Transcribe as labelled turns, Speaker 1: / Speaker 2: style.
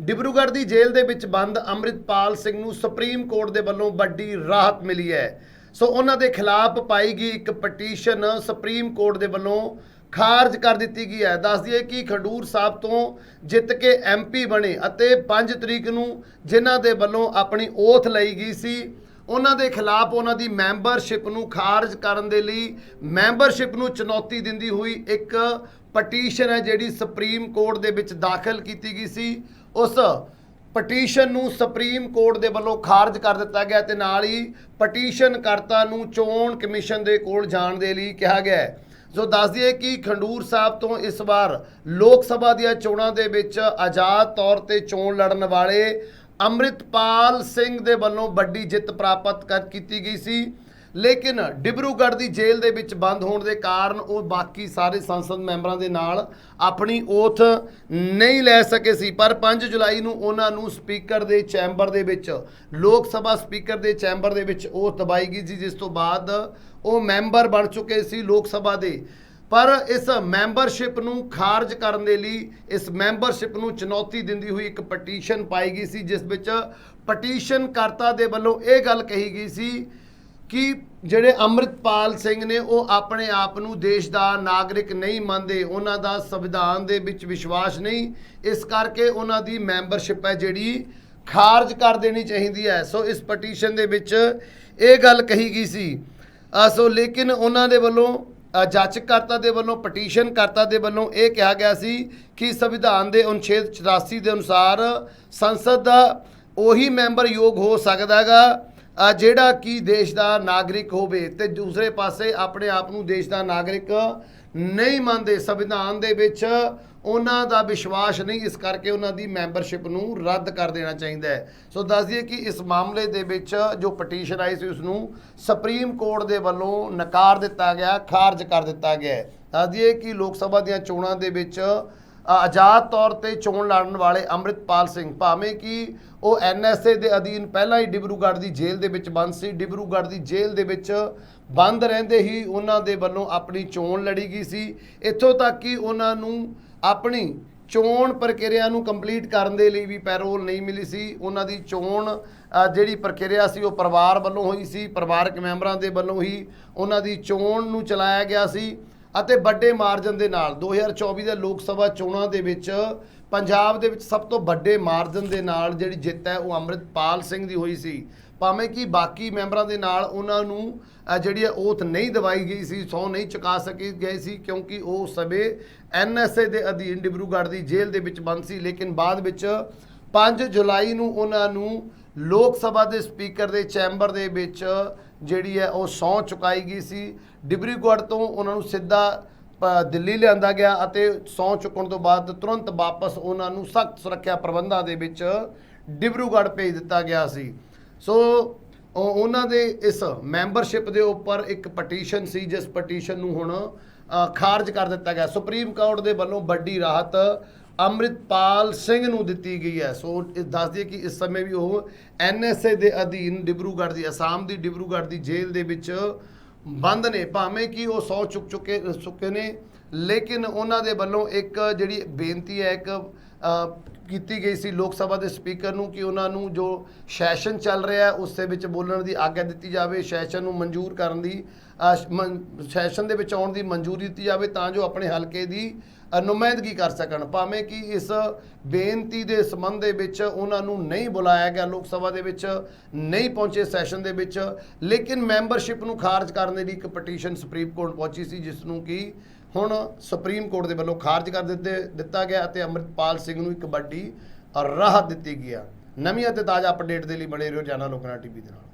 Speaker 1: ਡਿਬਰੂਗੜ੍ਹ ਦੀ ਜੇਲ੍ਹ ਦੇ ਵਿੱਚ ਬੰਦ ਅੰਮ੍ਰਿਤਪਾਲ ਸਿੰਘ ਨੂੰ ਸੁਪਰੀਮ ਕੋਰਟ ਦੇ ਵੱਲੋਂ ਵੱਡੀ ਰਾਹਤ ਮਿਲੀ ਹੈ। ਸੋ ਉਹਨਾਂ ਦੇ ਖਿਲਾਫ ਪਾਈ ਗਈ ਇੱਕ ਪਟੀਸ਼ਨ ਸੁਪਰੀਮ ਕੋਰਟ ਦੇ ਵੱਲੋਂ ਖਾਰਜ ਕਰ ਦਿੱਤੀ ਗਈ ਹੈ। ਦੱਸ ਦਈਏ ਕਿ ਖਡੂਰ ਸਾਹਿਬ ਤੋਂ ਜਿੱਤ ਕੇ ਐਮਪੀ ਬਣੇ ਅਤੇ 5 ਤਰੀਕ ਨੂੰ ਜਿਨ੍ਹਾਂ ਦੇ ਵੱਲੋਂ ਆਪਣੀ ਓਥ ਲਈ ਗਈ ਸੀ, ਉਹਨਾਂ ਦੇ ਖਿਲਾਫ ਉਹਨਾਂ ਦੀ ਮੈਂਬਰਸ਼ਿਪ ਨੂੰ ਖਾਰਜ ਕਰਨ ਦੇ ਲਈ ਮੈਂਬਰਸ਼ਿਪ ਨੂੰ ਚੁਣੌਤੀ ਦਿੰਦੀ ਹੋਈ ਇੱਕ ਪਟੀਸ਼ਨ ਹੈ ਜਿਹੜੀ ਸੁਪਰੀਮ ਕੋਰਟ ਦੇ ਵਿੱਚ ਦਾਖਲ ਕੀਤੀ ਗਈ ਸੀ। ਉਸ ਪਟੀਸ਼ਨ ਨੂੰ ਸੁਪਰੀਮ ਕੋਰਟ ਦੇ ਵੱਲੋਂ ਖਾਰਜ ਕਰ ਦਿੱਤਾ ਗਿਆ ਤੇ ਨਾਲ ਹੀ ਪਟੀਸ਼ਨ ਕਰਤਾ ਨੂੰ ਚੋਣ ਕਮਿਸ਼ਨ ਦੇ ਕੋਲ ਜਾਣ ਦੇ ਲਈ ਕਿਹਾ ਗਿਆ ਹੈ। ਸੋ ਦੱਸ ਦਈਏ ਕਿ ਖੰਡੂਰ ਸਾਹਿਬ ਤੋਂ ਇਸ ਵਾਰ ਲੋਕ ਸਭਾ ਦੀਆਂ ਚੋਣਾਂ ਦੇ ਵਿੱਚ ਆਜ਼ਾਦ ਤੌਰ ਤੇ ਚੋਣ ਲੜਨ ਵਾਲੇ ਅੰਮ੍ਰਿਤਪਾਲ ਸਿੰਘ ਦੇ ਵੱਲੋਂ ਵੱਡੀ ਜਿੱਤ ਪ੍ਰਾਪਤ ਕਰ ਕੀਤੀ ਗਈ ਸੀ। ਲੇਕਿਨ ਡਿਬਰੂਗੜ੍ਹ ਦੀ ਜੇਲ੍ਹ ਦੇ ਵਿੱਚ ਬੰਦ ਹੋਣ ਦੇ ਕਾਰਨ ਉਹ ਬਾਕੀ ਸਾਰੇ ਸੰਸਦ ਮੈਂਬਰਾਂ ਦੇ ਨਾਲ ਆਪਣੀ ਓਥ ਨਹੀਂ ਲੈ ਸਕੇ ਸੀ। ਪਰ 5 ਜੁਲਾਈ ਨੂੰ ਉਹਨਾਂ ਨੂੰ ਸਪੀਕਰ ਦੇ ਚੈਂਬਰ ਦੇ ਵਿੱਚ, ਲੋਕ ਸਭਾ ਸਪੀਕਰ ਦੇ ਚੈਂਬਰ ਦੇ ਵਿੱਚ ਉਹ ਦਬਾਈ ਗਈ ਸੀ ਜਿਸ ਤੋਂ ਬਾਅਦ ਉਹ ਮੈਂਬਰ ਬਣ ਚੁੱਕੇ ਸੀ ਲੋਕ ਸਭਾ ਦੇ। ਪਰ ਇਸ ਮੈਂਬਰਸ਼ਿਪ ਨੂੰ ਖਾਰਜ ਕਰਨ ਦੇ ਲਈ ਇਸ ਮੈਂਬਰਸ਼ਿਪ ਨੂੰ ਚੁਣੌਤੀ ਦਿੰਦੀ ਹੋਈ ਇੱਕ ਪਟੀਸ਼ਨ ਪਾਈ ਗਈ ਸੀ, ਜਿਸ ਵਿੱਚ ਪਟੀਸ਼ਨ ਕਰਤਾ ਦੇ ਵੱਲੋਂ ਇਹ ਗੱਲ ਕਹੀ ਗਈ ਸੀ ਕਿ ਜਿਹੜੇ ਅੰਮ੍ਰਿਤਪਾਲ ਸਿੰਘ ਨੇ ਉਹ ਆਪਣੇ ਆਪ ਨੂੰ ਦੇਸ਼ ਦਾ ਨਾਗਰਿਕ ਨਹੀਂ ਮੰਨਦੇ ਉਹਨਾਂ ਦਾ ਸੰਵਿਧਾਨ ਦੇ ਵਿੱਚ ਵਿਸ਼ਵਾਸ ਨਹੀਂ ਇਸ ਕਰਕੇ ਉਹਨਾਂ ਦੀ ਮੈਂਬਰਸ਼ਿਪ ਹੈ ਜਿਹੜੀ ਖਾਰਜ ਕਰ ਦੇਣੀ ਚਾਹੀਦੀ ਹੈ। ਸੋ ਇਸ ਪਟੀਸ਼ਨ ਦੇ ਵਿੱਚ ਇਹ ਗੱਲ ਕਹੀ ਗਈ ਸੀ। ਸੋ ਲੇਕਿਨ ਉਹਨਾਂ ਦੇ ਵੱਲੋਂ ਅ, ਜਾਚਕਰਤਾ ਦੇ ਵੱਲੋਂ ਪਟੀਸ਼ਨ ਕਰਤਾ ਦੇ ਵੱਲੋਂ ਇਹ ਕਿਹਾ ਗਿਆ ਸੀ ਕਿ ਸੰਵਿਧਾਨ ਦੇ ਅਨੁਛੇਦ 84 ਦੇ ਅਨੁਸਾਰ ਸੰਸਦ ਦਾ ਉਹੀ ਮੈਂਬਰ ਯੋਗ ਹੋ ਸਕਦਾ ਹੈਗਾ। ਜਿਹੜਾ ਕਿ ਦੇਸ਼ ਦਾ ਨਾਗਰਿਕ ਹੋਵੇ ਤੇ ਦੂਸਰੇ ਪਾਸੇ ਆਪਣੇ ਆਪ ਨੂੰ ਦੇਸ਼ ਦਾ ਨਾਗਰਿਕ ਨਹੀਂ ਮੰਨਦੇ, ਸੰਵਿਧਾਨ ਦੇ ਵਿੱਚ ਉਹਨਾਂ ਦਾ ਵਿਸ਼ਵਾਸ ਨਹੀਂ, ਇਸ ਕਰਕੇ ਉਹਨਾਂ ਦੀ ਮੈਂਬਰਸ਼ਿਪ ਨੂੰ ਰੱਦ ਕਰ ਦੇਣਾ ਚਾਹੀਦਾ ਹੈ। ਸੋ ਦੱਸ ਦਈਏ ਕਿ ਇਸ ਮਾਮਲੇ ਦੇ ਵਿੱਚ ਜੋ ਪਟੀਸ਼ਨ ਆਈ ਸੀ, ਉਸ ਨੂੰ ਸੁਪਰੀਮ ਕੋਰਟ ਦੇ ਵੱਲੋਂ ਨਕਾਰ ਦਿੱਤਾ ਗਿਆ, ਖਾਰਜ ਕਰ ਦਿੱਤਾ ਗਿਆ ਹੈ। ਦੱਸ ਦਈਏ ਕਿ ਲੋਕ ਸਭਾ ਦੀਆਂ ਚੋਣਾਂ ਦੇ ਵਿੱਚ ਆਜ਼ਾਦ ਤੌਰ ਤੇ ਚੋਣ ਲੜਨ ਵਾਲੇ ਅੰਮ੍ਰਿਤਪਾਲ ਸਿੰਘ, ਭਾਵੇਂ ਕਿ ਉਹ ਐਨਐਸਏ ਦੇ ਅਧੀਨ ਪਹਿਲਾਂ ਹੀ ਡਿਬਰੂਗੜ੍ਹ ਦੀ ਜੇਲ੍ਹ ਦੇ ਵਿੱਚ ਬੰਦ ਸੀ, ਡਿਬਰੂਗੜ੍ਹ ਦੀ ਜੇਲ੍ਹ ਦੇ ਵਿੱਚ ਬੰਦ ਰਹਿੰਦੇ ਹੀ ਉਹਨਾਂ ਦੇ ਵੱਲੋਂ ਆਪਣੀ ਚੋਣ ਲੜੀ ਗਈ ਸੀ। ਇੱਥੋਂ ਤੱਕ ਕਿ ਉਹਨਾਂ ਨੂੰ ਆਪਣੀ ਚੋਣ ਪ੍ਰਕਿਰਿਆ ਨੂੰ ਕੰਪਲੀਟ ਕਰਨ ਦੇ ਲਈ ਵੀ ਪੈਰੋਲ ਨਹੀਂ ਮਿਲੀ ਸੀ। ਉਹਨਾਂ ਦੀ ਚੋਣ ਜਿਹੜੀ ਪ੍ਰਕਿਰਿਆ ਸੀ ਉਹ ਪਰਿਵਾਰ ਵੱਲੋਂ ਹੋਈ ਸੀ, ਪਰਿਵਾਰਕ ਮੈਂਬਰਾਂ ਦੇ ਵੱਲੋਂ ਹੀ ਉਹਨਾਂ ਦੀ ਚੋਣ ਨੂੰ ਚਲਾਇਆ ਗਿਆ ਸੀ। ਅਤੇ ਵੱਡੇ ਮਾਰਜਨ ਦੇ ਨਾਲ 2024 ਦੇ ਲੋਕ ਸਭਾ ਚੋਣਾਂ ਦੇ ਵਿੱਚ ਪੰਜਾਬ ਦੇ ਵਿੱਚ ਸਭ ਤੋਂ ਵੱਡੇ ਮਾਰਜਨ ਦੇ ਨਾਲ ਜਿਹੜੀ ਜਿੱਤ ਹੈ, ਉਹ ਅੰਮ੍ਰਿਤਪਾਲ ਸਿੰਘ ਦੀ ਹੋਈ ਸੀ। ਭਾਵੇਂ ਕਿ ਬਾਕੀ ਮੈਂਬਰਾਂ ਦੇ ਨਾਲ ਉਹਨਾਂ ਨੂੰ ਜਿਹੜੀ ਹੈ ਓਥ ਨਹੀਂ ਦਵਾਈ ਗਈ ਸੀ ਸੌ ਨਹੀਂ ਚੁਕਾ ਸਕੀ ਗਏ ਸੀ, ਕਿਉਂਕਿ ਉਹ ਸਭੇ ਐਨਐਸਏ ਦੇ ਅਧੀਨ ਡਿਬਰੂਗੜ੍ਹ ਦੀ ਜੇਲ੍ਹ ਦੇ ਵਿੱਚ ਬੰਦ ਸੀ। ਲੇਕਿਨ ਬਾਅਦ ਵਿੱਚ 5 ਜੁਲਾਈ ਨੂੰ ਉਹਨਾਂ ਨੂੰ ਲੋਕ ਸਭਾ ਦੇ ਸਪੀਕਰ ਦੇ ਚੈਂਬਰ ਦੇ ਵਿੱਚ ਜਿਹੜੀ ਹੈ ਉਹ ਸਹੁੰ ਚੁਕਾਈ ਗਈ ਸੀ। ਡਿਬਰੂਗੜ੍ਹ ਤੋਂ ਉਹਨਾਂ ਨੂੰ ਸਿੱਧਾ ਦਿੱਲੀ ਲਿਆਂਦਾ ਗਿਆ ਅਤੇ ਸਹੁੰ ਚੁੱਕਣ ਤੋਂ ਬਾਅਦ ਤੁਰੰਤ ਵਾਪਸ ਉਹਨਾਂ ਨੂੰ ਸਖਤ ਸੁਰੱਖਿਆ ਪ੍ਰਬੰਧਾਂ ਦੇ ਵਿੱਚ ਡਿਬਰੂਗੜ੍ਹ ਭੇਜ ਦਿੱਤਾ ਗਿਆ ਸੀ। ਸੋ ਉਹਨਾਂ ਦੇ ਇਸ ਮੈਂਬਰਸ਼ਿਪ ਦੇ ਉੱਪਰ ਇੱਕ ਪਟੀਸ਼ਨ ਸੀ, ਜਿਸ ਪਟੀਸ਼ਨ ਨੂੰ ਹੁਣ ਖਾਰਜ ਕਰ ਦਿੱਤਾ ਗਿਆ। ਸੁਪਰੀਮ ਕੋਰਟ ਦੇ ਵੱਲੋਂ ਵੱਡੀ ਰਾਹਤ ਅੰਮ੍ਰਿਤਪਾਲ ਸਿੰਘ ਨੂੰ ਦਿੱਤੀ ਗਈ ਹੈ। ਸੋ ਇਹ ਦੱਸ ਦਈਏ ਕਿ ਇਸ ਸਮੇਂ ਵੀ ਉਹ ਐਨਐਸਏ ਦੇ ਅਧੀਨ ਡਿਬਰੂਗੜ੍ਹ ਦੀ, ਅਸਾਮ ਦੀ ਡਿਬਰੂਗੜ੍ਹ ਦੀ ਜੇਲ੍ਹ ਦੇ ਵਿੱਚ ਬੰਦ ਨੇ। ਭਾਵੇਂ ਕਿ ਉਹ ਸੌ ਚੁੱਕ ਚੁੱਕੇ ਚੁੱਕੇ ਨੇ, ਲੇਕਿਨ ਉਹਨਾਂ ਦੇ ਵੱਲੋਂ ਇੱਕ ਜਿਹੜੀ ਬੇਨਤੀ ਹੈ, ਇੱਕ ਕੀਤੀ ਗਈ ਸੀ ਲੋਕ ਸਭਾ ਦੇ ਸਪੀਕਰ ਨੂੰ ਕਿ ਉਹਨਾਂ ਨੂੰ ਜੋ ਸੈਸ਼ਨ ਚੱਲ ਰਿਹਾ ਹੈ, ਉਸ ਦੇ ਵਿੱਚ ਬੋਲਣ ਦੀ ਆਗਿਆ ਦਿੱਤੀ ਜਾਵੇ, ਸੈਸ਼ਨ ਨੂੰ ਮਨਜ਼ੂਰ ਕਰਨ ਦੀ ਸੈਸ਼ਨ ਦੇ ਵਿੱਚ ਆਉਣ ਦੀ ਮਨਜ਼ੂਰੀ ਦਿੱਤੀ ਜਾਵੇ ਤਾਂ ਜੋ ਆਪਣੇ ਹਲਕੇ ਦੀ ਨੁਮਾਇੰਦਗੀ ਕਰ ਸਕਣ। ਭਾਵੇਂ ਕਿ ਇਸ ਬੇਨਤੀ ਦੇ ਸੰਬੰਧ ਦੇ ਵਿੱਚ ਉਹਨਾਂ ਨੂੰ ਨਹੀਂ ਬੁਲਾਇਆ ਗਿਆ, ਲੋਕ ਸਭਾ ਦੇ ਵਿੱਚ ਨਹੀਂ ਪਹੁੰਚੇ ਸੈਸ਼ਨ ਦੇ ਵਿੱਚ, ਲੇਕਿਨ ਮੈਂਬਰਸ਼ਿਪ ਨੂੰ ਖਾਰਜ ਕਰਨ ਦੇ ਲਈ ਇੱਕ ਪਟੀਸ਼ਨ ਸੁਪਰੀਮ ਕੋਰਟ ਪਹੁੰਚੀ ਸੀ, ਜਿਸ ਨੂੰ ਕਿ ਹੁਣ ਸੁਪਰੀਮ ਕੋਰਟ ਦੇ ਵੱਲੋਂ ਖਾਰਜ ਕਰ ਦਿੱਤੇ, ਦਿੱਤਾ ਗਿਆ ਅਤੇ ਅੰਮ੍ਰਿਤਪਾਲ ਸਿੰਘ ਨੂੰ ਇੱਕ ਵੱਡੀ ਰਾਹਤ ਦਿੱਤੀ ਗਈ ਆ। ਨਵੀਂ ਅਤੇ ਤਾਜ਼ਾ ਅਪਡੇਟ ਦੇ ਲਈ ਬਣੇ ਰਹੋ ਜਾਨਾ ਲੋਕਨਾ ਟੀਵੀ ਦੇ ਨਾਲ।